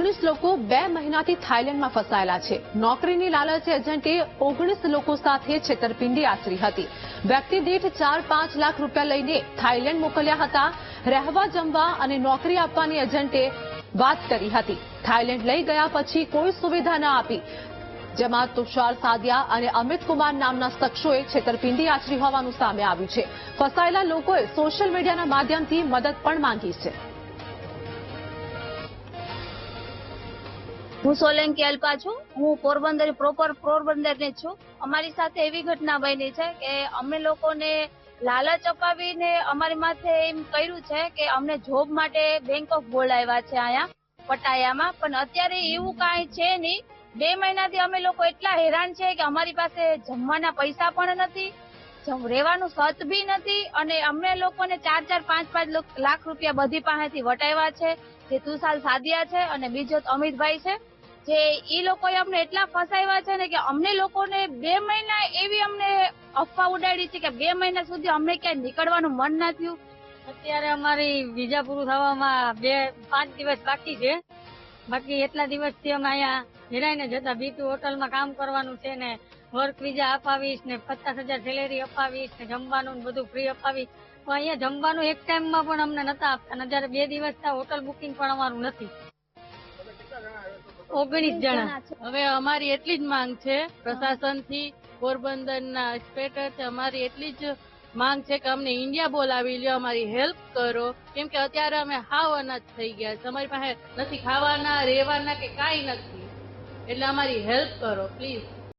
ઓગણીસ લોકો બે મહિનાથી થાઇલેન્ડમાં ફસાયેલા છે. નોકરીની લાલચે એજન્ટે ઓગણીસ લોકો સાથે છેતરપિંડી આચરી હતી. વ્યક્તિ દીઠ ચાર પાંચ લાખ રૂપિયા લઈને થાઇલેન્ડ મોકલ્યા હતા. રહેવા જમવા અને નોકરી આપવાની એજન્ટે વાત કરી હતી. થાઇલેન્ડ લઈ ગયા પછી કોઈ સુવિધા ન આપી. જેમાં તુષાર સાદિયા અને અમિત કુમાર નામના શખ્સોએ છેતરપિંડી આચરી હોવાનું સામે આવ્યું છે. ફસાયેલા લોકોએ સોશિયલ મીડિયાના માધ્યમથી મદદ પણ માંગી છે. હું સોલંકી અલ્પા છું. હું પોરબંદર પ્રોપર પોરબંદરની છું. અમારી સાથે એવી ઘટના બની છે કે અમે લોકોને લાલચ અપાવીને અમારી માથે એમ કર્યું છે કે અમને જોબ માટે બેંક ઓફ બોલાવ્યા છે અહીંયા, પટાયામાં. પણ અત્યારે એવું કાંઈ છે નહીં. બે મહિનાથી અમે લોકો એટલા હેરાન છે કે અમારી પાસે જમવાના પૈસા પણ નથી રહેવાનું સત બી નથી અને અમને લોકોને ચાર ચાર, પાંચ પાંચ લાખ રૂપિયા બધી પાસેથી વટાવ્યા છે. જે તુષાલ સાદિયા છે અને બીજો અમિતભાઈ છે. જે ઈ લોકોએ અમને એટલા ફસાવ્યા છે ને કે અમને લોકોને બે મહિના એવી અમને અફવા ઉડાડી છે કે બે મહિના સુધી અમને ક્યાંય નીકળવાનું મન ના થયું. અત્યારે અમારી વિઝા પૂરું થવામાં બે, પાંચ દિવસ બાકી છે. બાકી એટલા દિવસથી અમે અહીંયા હિરાઈને જતા. બીતું હોટલમાં કામ કરવાનું છે ને વર્ક વિઝા અપાવીશ ને, પચાસ હજાર સેલેરી અપાવીશ ને, જમવાનું ને બધું ફ્રી અપાવીશ. તો અહીંયા જમવાનું એક ટાઈમમાં પણ અમને નતા આપતા. અને જ્યારે બે દિવસ હોટલ બુકિંગ પણ અમારું નથી. ઓગણીસ જણા. હવે અમારી એટલી જ માંગ છે પ્રશાસનથી પોરબંદરના ઇન્સ્પેક્ટર છે અમારી એટલી જ માંગ છે કે અમને ઇન્ડિયા બોલાવી લ્યો અમારી હેલ્પ કરો. કેમ કે અત્યારે અમે હાવ અનાજ થઈ ગયા છે. અમારી પાસે નથી ખાવાના રહેવાના કે કાંઈ નથી. એટલે અમારી હેલ્પ કરો પ્લીઝ